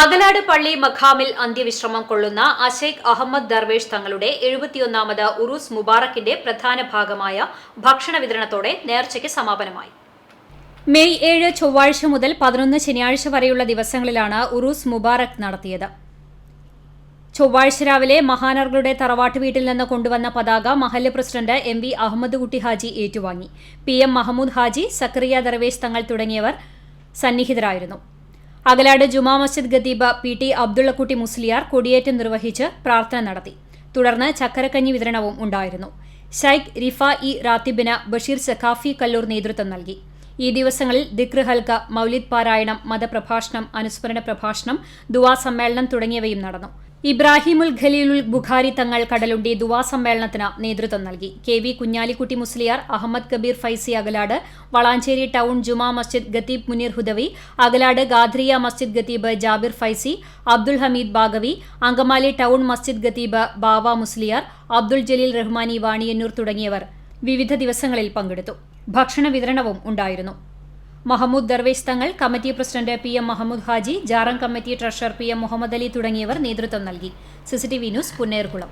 അകലാട് പള്ളി മഖാമിൽ അന്ത്യവിശ്രമം കൊള്ളുന്ന അഷേഖ് അഹമ്മദ് ദർവേഷ് തങ്ങളുടെ എഴുപത്തിയൊന്നാമത് ഉറൂസ് മുബാറക്കിന്റെ പ്രധാന ഭാഗമായ ഭക്ഷണ വിതരണത്തോടെ നേർച്ചയ്ക്ക് സമാപനമായി. മെയ് ഏഴ് ചൊവ്വാഴ്ച മുതൽ പതിനൊന്ന് ശനിയാഴ്ച വരെയുള്ള ദിവസങ്ങളിലാണ് ഉറൂസ് മുബാറക് നടത്തിയത്. ചൊവ്വാഴ്ച രാവിലെ മഹാനർകളുടെ തറവാട്ട് വീട്ടിൽ നിന്ന് കൊണ്ടുവന്ന പതാക മഹല്ല് president M V Ahmed Kutty Haji ഏറ്റുവാങ്ങി. പി എം മഹമ്മൂദ് ഹാജി സക്രിയ ദർവേഷ് തങ്ങൾ തുടങ്ങിയവർ സന്നിഹിതരായിരുന്നു. അകലാട് ജുമാ മസ്ജിദ് ഗദീബ പി ടി അബ്ദുള്ളക്കുട്ടി മുസ്ലിയാർ കൊടിയേറ്റം നിർവഹിച്ച് പ്രാർത്ഥന നടത്തി. തുടർന്ന് ചക്കരക്കഞ്ഞി വിതരണവും ഉണ്ടായിരുന്നു. ശൈഖ് റിഫ ഇ റാത്തിബിന് ബഷീർ സഖാഫി കല്ലൂർ നേതൃത്വം നൽകി. ഈ ദിവസങ്ങളിൽ ദിക്ർ ഹൽക്ക മൗലിദ് പാരായണം മതപ്രഭാഷണം അനുസ്മരണ പ്രഭാഷണം ദുവാ സമ്മേളനം തുടങ്ങിയവയും നടന്നു. ഇബ്രാഹിമുൽ ഖലീലുൽ ബുഖാരി തങ്ങൾ കടലുണ്ടി ദുവാ സമ്മേളനത്തിന് നേതൃത്വം നൽകി. K V Kunhalikutty Musliyar Ahmed Kabeer Faizi Akalad Valanchery town Juma Masjid ഗത്തീബ് Muneer Hudawi Akalad Qadriya Masjid ഗത്തീബ് ജാബിർ ഫൈസി അബ്ദുൽ ഹമീദ് ബാഗവി അങ്കമാലി ടൗൺ മസ്ജിദ് ഗത്തീബ് ബാവ മുസ്ലിയാർ അബ്ദുൽ ജലീൽ റഹ്മാനി വാണിയന്നൂർ തുടങ്ങിയവർ വിവിധ ദിവസങ്ങളിൽ പങ്കെടുത്തു. ഭക്ഷണ വിതരണവും ഉണ്ടായിരുന്നു. Mahmood Darvesh Thangal committee president P M Mahmood Haji ജാറം committee treasurer P M Muhammad Ali തുടങ്ങിയവർ നേതൃത്വം നൽകി. CCTV news Punnayurkulam.